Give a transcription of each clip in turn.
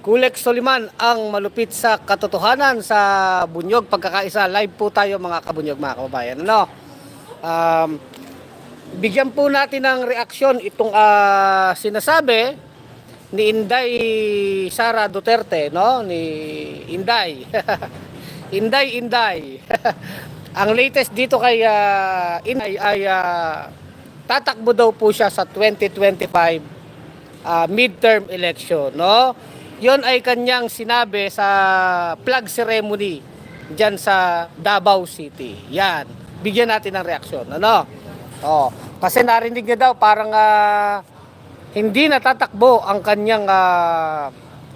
Kulek Soliman ang malupit sa katotohanan sa Bunyog Pagkakaisa. Live po tayo mga kabunyog mga kababayan. Ano? Um, bigyan po natin ng reaksyon itong ah, sinasabi ni Inday Sara Duterte, no? Ni Inday. Inday, Inday. ang latest dito kay ah, Inday ay ah, tatakbo daw po siya sa 2025 ah, midterm election, no? Yon ay kanyang sinabi sa flag ceremony diyan sa Davao City. Yan. Bigyan natin ng reaksyon, ano? Oh, kasi narinig niya daw parang ah, hindi natatakbo ang kanyang ah,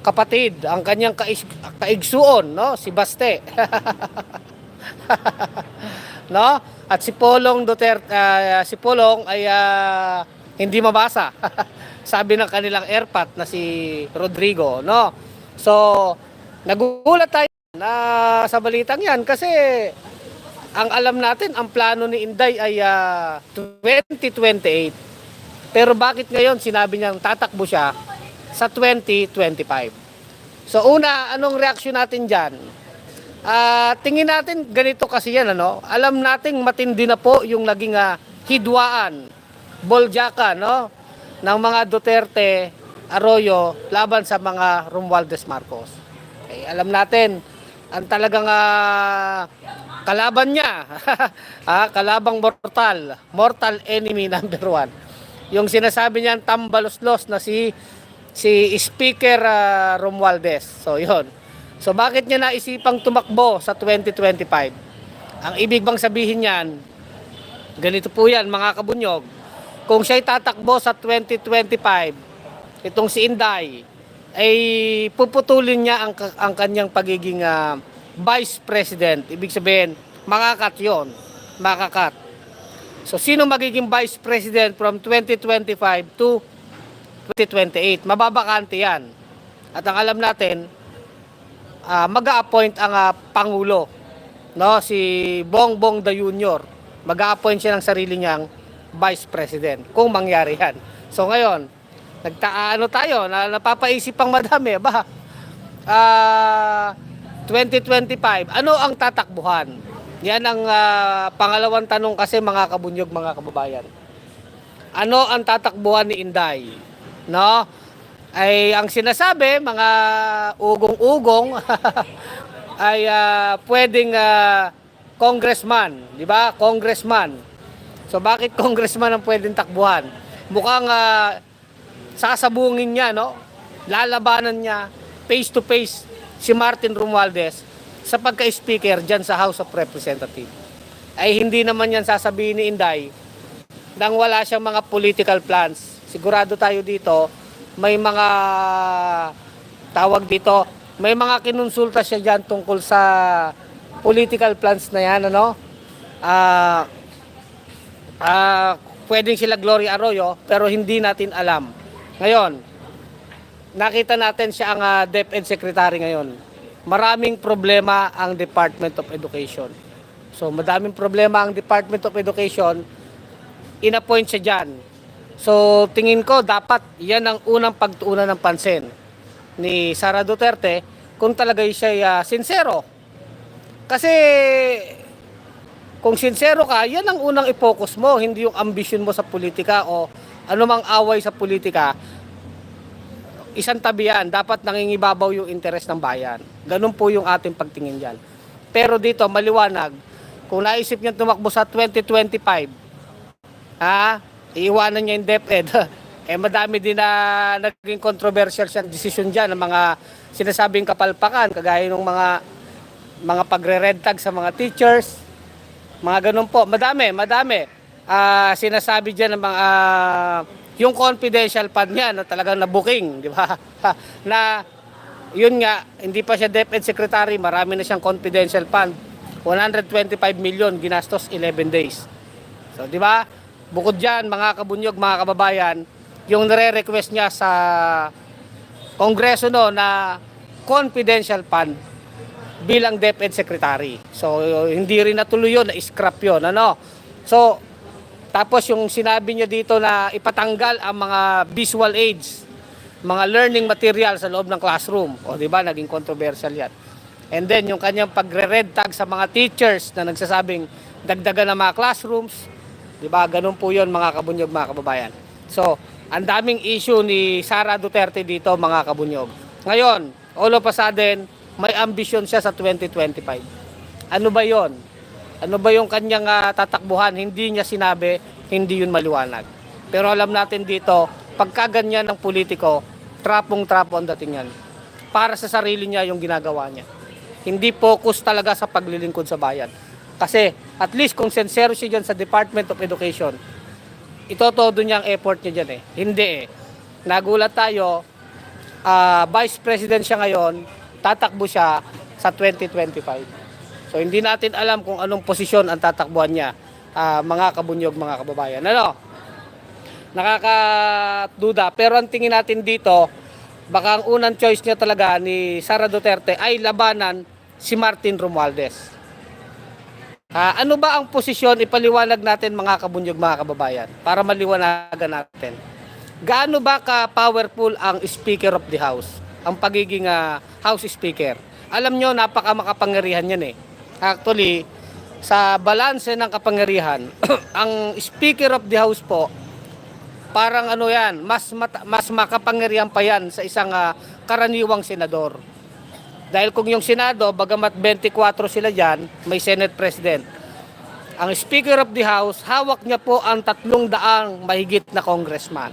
kapatid, ang kanyang kais- kaigsuon, no? Si Baste. no? At si Polong Duterte, ah, si Polong ay ah, hindi mabasa. Sabi ng kanilang airpat na si Rodrigo, no? So, nagulat tayo na sa balitang 'yan kasi ang alam natin, ang plano ni Inday ay ah, 2028. Pero bakit ngayon sinabi niyang tatakbo siya sa 2025? So una, anong reaksyon natin dyan? Ah, tingin natin ganito kasi yan ano. Alam nating matindi na po yung naging ah, hidwaan, boljaka no ng mga Duterte, Arroyo laban sa mga Romualdez Marcos. Okay, alam natin ang talagang ah, kalaban niya, ah, kalabang mortal, mortal enemy number one. Yung sinasabi niyan tambaloslos na si si Speaker ah, Romualdez. So, yon. So, bakit niya naisipang tumakbo sa 2025? Ang ibig bang sabihin niyan, ganito po yan, mga kabunyog. Kung siya'y tatakbo sa 2025, itong si Inday, ay puputulin niya ang, ang kanyang pagiging ah, vice president. Ibig sabihin, makakat yon, makakat. So, sino magiging vice president from 2025 to 2028? Mababakante yan. At ang alam natin, ah, mag-a-appoint ang ah, Pangulo, no? si Bongbong the Junior. Mag-a-appoint siya ng sarili niyang Vice President kung mangyari yan. So ngayon, nagtaano tayo, na napapaisip pang madami, ba? Ah, 2025, ano ang tatakbuhan? Yan ang ah, pangalawang tanong kasi mga kabunyog, mga kababayan. Ano ang tatakbuhan ni Inday? No? Ay ang sinasabi, mga ugong-ugong ay ah, pwedeng ah, congressman, di ba? Congressman. So bakit congressman ang pwedeng takbuhan? Mukhang ah, sasabungin niya, no? Lalabanan niya face to face si Martin Romualdez sa pagka-speaker diyan sa House of Representatives. Ay hindi naman yan sasabihin ni Inday nang wala siyang mga political plans. Sigurado tayo dito, may mga tawag dito, may mga kinonsulta siya diyan tungkol sa political plans na yan, ano? Ah, ah, pwedeng sila Gloria Arroyo, pero hindi natin alam. Ngayon, nakita natin siya ang ah, DepEd Secretary ngayon. Maraming problema ang Department of Education. So, madaming problema ang Department of Education inappoint siya dyan. So, tingin ko dapat yan ang unang pagtuunan ng pansin ni Sara Duterte kung talaga siya uh, sincero. Kasi kung sincero ka, yan ang unang i-focus mo, hindi yung ambisyon mo sa politika o anumang away sa politika. Isang tabi yan, dapat nangingibabaw yung interes ng bayan. Ganun po yung ating pagtingin dyan. Pero dito, maliwanag, kung naisip niya tumakbo sa 2025, ha, iiwanan niya yung DepEd. eh madami din na naging controversial siyang decision diyan ng mga sinasabing kapalpakan kagaya ng mga mga pagre-red tag sa mga teachers. Mga ganun po. Madami, madami. Ah, sinasabi diyan ng mga ah, yung confidential fund niya na talagang na-booking, di ba? na yun nga, hindi pa siya DepEd secretary, marami na siyang confidential fund. 125 million ginastos 11 days. So, di ba? Bukod diyan, mga kabunyog, mga kababayan, yung nare-request niya sa Kongreso no na confidential fund bilang DepEd secretary. So, hindi rin natuloy yun, na-scrap yun. Ano? So, tapos yung sinabi niya dito na ipatanggal ang mga visual aids mga learning material sa loob ng classroom. O di ba, naging controversial yan. And then yung kanyang pagre-red tag sa mga teachers na nagsasabing dagdagan ng mga classrooms, di ba? Ganun po 'yon mga kabunyog, mga kababayan. So, ang daming issue ni Sara Duterte dito, mga kabunyog. Ngayon, all of a sudden, may ambisyon siya sa 2025. Ano ba 'yon? Ano ba yung kanyang ah, tatakbuhan? Hindi niya sinabi, hindi yun maliwanag. Pero alam natin dito, pagka ganyan ng politiko, trapong-trapo ang dating yan. Para sa sarili niya yung ginagawa niya. Hindi focus talaga sa paglilingkod sa bayan. Kasi at least kung sincere siya dyan sa Department of Education, ito todo niya ang effort niya dyan eh. Hindi eh. Nagulat tayo, ah, Vice President siya ngayon, tatakbo siya sa 2025. So hindi natin alam kung anong posisyon ang tatakbuhan niya, ah, mga kabunyog, mga kababayan. Ano? Nakakaduda. Pero ang tingin natin dito, baka ang unang choice niya talaga ni Sara Duterte ay labanan si Martin Romualdez. Ah, ano ba ang posisyon ipaliwanag natin mga kabunyog mga kababayan para maliwanagan natin. Gaano ba ka powerful ang Speaker of the House? Ang pagiging ah, House Speaker. Alam nyo, napaka makapangyarihan yan eh. Actually, sa balanse ng kapangyarihan, ang Speaker of the House po, parang ano yan, mas, mata- mas makapangyarihan pa yan sa isang ah, karaniwang senador. Dahil kung yung Senado, bagamat 24 sila dyan, may Senate President. Ang Speaker of the House, hawak niya po ang tatlong daang mahigit na congressman.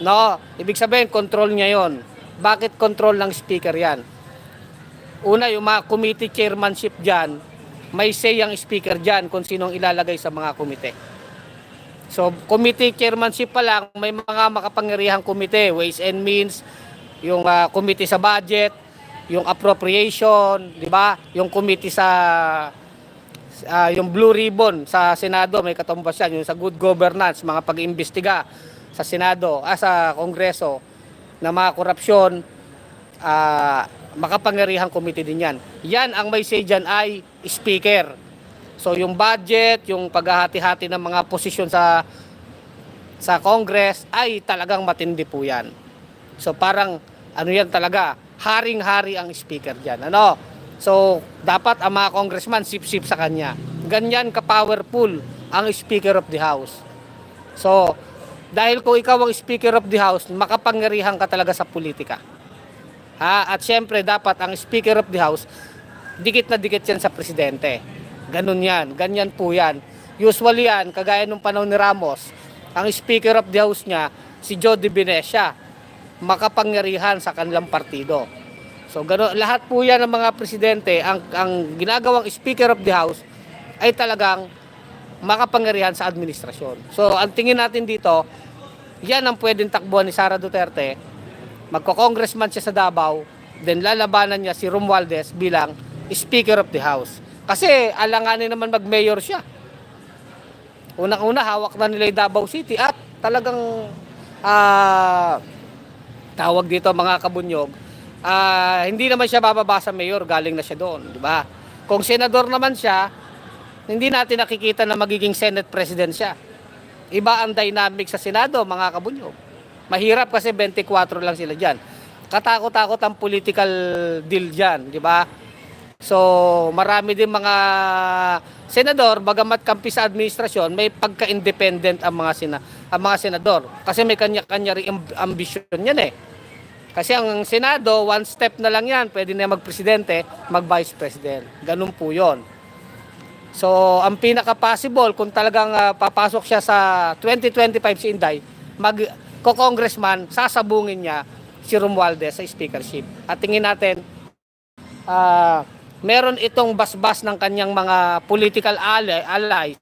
No, ibig sabihin, control niya yon. Bakit control ng Speaker yan? Una, yung mga committee chairmanship dyan, may say ang Speaker dyan kung sinong ilalagay sa mga komite. So, committee chairmanship pa lang, may mga makapangyarihang komite, Ways and Means, yung ah, committee sa budget, yung appropriation, di ba? Yung committee sa ah, yung Blue Ribbon sa Senado, may katumbas yan, yung sa good governance, mga pag-imbestiga sa Senado, ah, sa Kongreso na mga korupsyon, ah, makapangyarihang committee din yan. Yan ang may say dyan ay speaker. So yung budget, yung paghahati-hati ng mga posisyon sa sa Congress ay talagang matindi po yan. So parang ano yan talaga, haring-hari ang speaker diyan. Ano? So dapat ang mga congressman sip-sip sa kanya. Ganyan ka-powerful ang Speaker of the House. So dahil kung ikaw ang Speaker of the House, makapangyarihan ka talaga sa politika. Ha? At syempre dapat ang Speaker of the House dikit na dikit yan sa presidente. Ganun yan. Ganyan po yan. Usually yan, kagaya nung panahon ni Ramos, ang Speaker of the House niya, si Joe De Venecia, makapangyarihan sa kanilang partido. So gano, lahat po yan ng mga presidente, ang, ang ginagawang Speaker of the House ay talagang makapangyarihan sa administrasyon. So ang tingin natin dito, yan ang pwedeng takbuhan ni Sara Duterte. Magko-congressman siya sa Davao, then lalabanan niya si Romualdez bilang Speaker of the House. Kasi alanganin naman mag-mayor siya. Unang-una, hawak na nila yung Davao City at talagang ah, tawag dito mga kabunyog, ah, hindi naman siya bababa sa mayor, galing na siya doon, di ba? Kung senador naman siya, hindi natin nakikita na magiging Senate President siya. Iba ang dynamic sa Senado, mga kabunyog. Mahirap kasi 24 lang sila dyan. Katakot-takot ang political deal dyan, di ba? So, marami din mga senador, bagamat kampi sa administrasyon, may pagka-independent ang mga sina ang mga senador. Kasi may kanya-kanya rin amb- ambisyon yan eh. Kasi ang Senado, one step na lang yan. Pwede na mag-presidente, mag-vice president. Ganun po yon. So, ang pinaka-possible, kung talagang ah, papasok siya sa 2025 si Inday, mag ko-congressman, sasabungin niya si Romualdez sa speakership. At tingin natin, ah, meron itong basbas ng kanyang mga political ally, allies,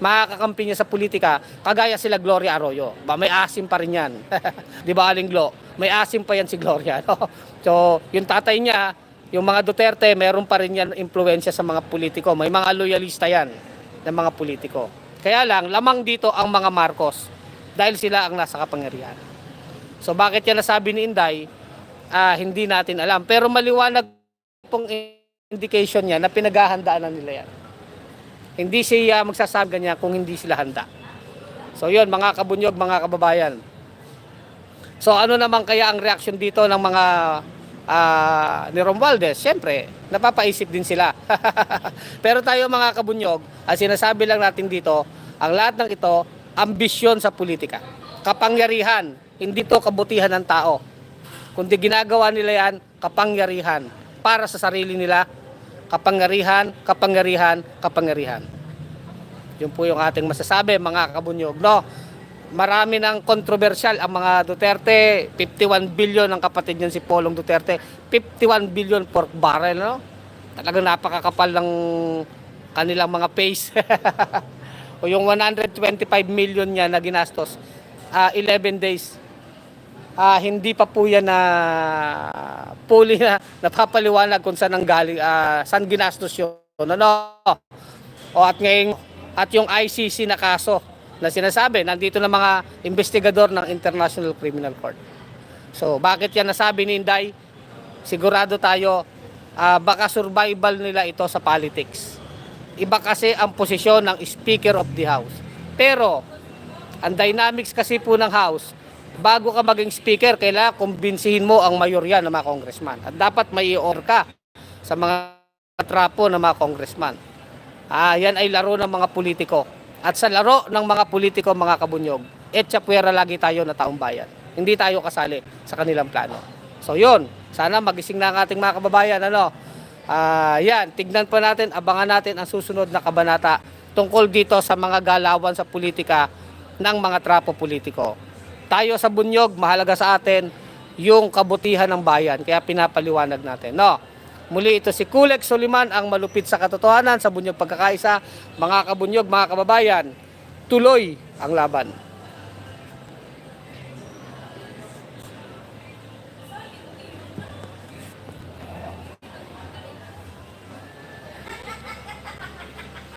makakakampi niya sa politika, kagaya sila Gloria Arroyo. Ba, may asim pa rin yan. Di ba, Aling Glo? May asim pa yan si Gloria. No? So, yung tatay niya, yung mga Duterte, meron pa rin yan impluensya sa mga politiko. May mga loyalista yan ng mga politiko. Kaya lang, lamang dito ang mga Marcos dahil sila ang nasa kapangyarihan. So, bakit yan nasabi ni Inday? Ah, hindi natin alam. Pero maliwanag pong indication niya na pinaghahandaan na nila yan. Hindi siya magsasabi ganyan kung hindi sila handa. So yun, mga kabunyog, mga kababayan. So ano naman kaya ang reaction dito ng mga ah, ni Romualdez? Siyempre, napapaisip din sila. Pero tayo mga kabunyog, ang sinasabi lang natin dito, ang lahat ng ito, ambisyon sa politika. Kapangyarihan, hindi to kabutihan ng tao. Kundi ginagawa nila yan, kapangyarihan. Para sa sarili nila, kapangyarihan, kapangyarihan, kapangyarihan. Yun po yung ating masasabi mga kabunyog, no? Marami ng kontrobersyal ang mga Duterte, 51 billion ang kapatid niyan si Polong Duterte, 51 billion pork barrel, no? Talagang napakakapal ng kanilang mga face. o yung 125 million niya na ginastos, ah, 11 days, ah, hindi pa po yan na fully na napapaliwanag kung saan ang galing, ah, saan ginastos yun. Ano? O at ngayon, at yung ICC na kaso na sinasabi, nandito na mga investigador ng International Criminal Court. So, bakit yan nasabi ni Inday? Sigurado tayo, ah, baka survival nila ito sa politics. Iba kasi ang posisyon ng Speaker of the House. Pero, ang dynamics kasi po ng House, bago ka maging speaker, kailangan kumbinsihin mo ang mayorya ng mga congressman. At dapat may i-or ka sa mga trapo ng mga congressman. Ah, yan ay laro ng mga politiko. At sa laro ng mga politiko, mga kabunyog, etcha puwera lagi tayo na taong bayan. Hindi tayo kasali sa kanilang plano. So yun, sana magising na ang ating mga kababayan. Ano? Ah, yan, tignan pa natin, abangan natin ang susunod na kabanata tungkol dito sa mga galawan sa politika ng mga trapo politiko. Tayo sa bunyog, mahalaga sa atin yung kabutihan ng bayan, kaya pinapaliwanag natin. No? Muli ito si Kulek Soliman, ang malupit sa katotohanan sa bunyog pagkakaisa. Mga kabunyog, mga kababayan, tuloy ang laban.